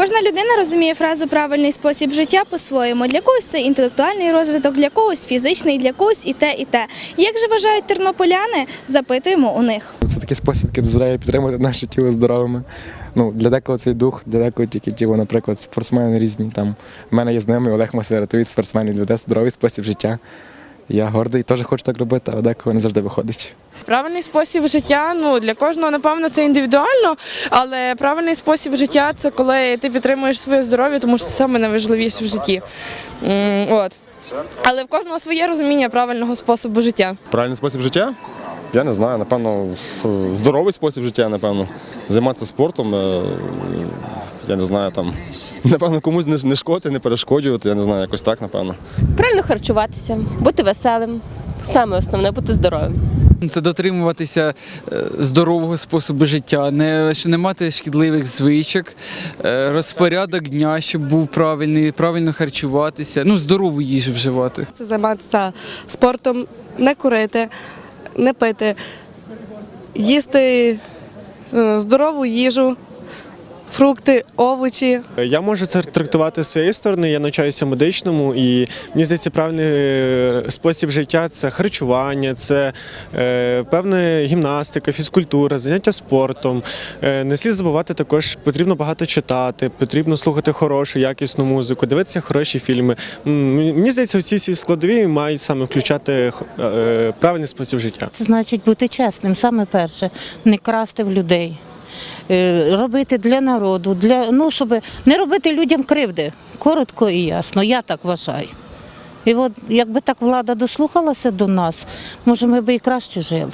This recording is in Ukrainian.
Кожна людина розуміє фразу правильний спосіб життя по-своєму. Для когось це інтелектуальний розвиток, для когось фізичний, для когось і те, і те. Як же вважають тернополяни? Запитуємо у них. Це такий спосіб, який дозволяє підтримати наше тіло здоровими. Ну, для декого цей дух, для декого тільки тіло, наприклад, спортсмени різні. Там, в мене є знайомий Олег Масератович, спортсмен, він веде здоровий спосіб життя. Я гордий, теж хочу так робити, а декого не завжди виходить. Правильний спосіб життя ну для кожного напевно це індивідуально, але правильний спосіб життя це коли ти підтримуєш своє здоров'я, тому що це саме найважливіше в житті. От. Але в кожного своє розуміння правильного способу життя. Правильний спосіб життя? Я не знаю, напевно, здоровий спосіб життя, напевно. Займатися спортом. е, Я не знаю, там, напевно, комусь не не шкодити, не перешкоджувати, я не знаю, якось так, напевно. Правильно харчуватися, бути веселим. Саме основне бути здоровим. Це дотримуватися е, здорового способу життя, не, не мати шкідливих звичок, е, розпорядок дня, щоб був правильний, правильно харчуватися, ну здорову їжу вживати. Це займатися спортом, не курити, не пити, їсти здорову їжу, фрукти, овочі. Я можу це трактувати з своєї сторони. Я навчаюся медичному, і мені здається, правильний е, спосіб життя це харчування, це е, певна гімнастика, фізкультура, заняття спортом. Е, не слід забувати також, потрібно багато читати, потрібно слухати хорошу, якісну музику, дивитися хороші фільми. Мені здається, всі ці складові мають саме включати е, правильний спосіб життя. Це значить бути чесним, саме перше, не красти в людей. Е, Робити для народу, для ну щоб не робити людям кривди. Коротко і ясно. Я так вважаю. І от якби так влада дослухалася до нас, може, ми б і краще жили.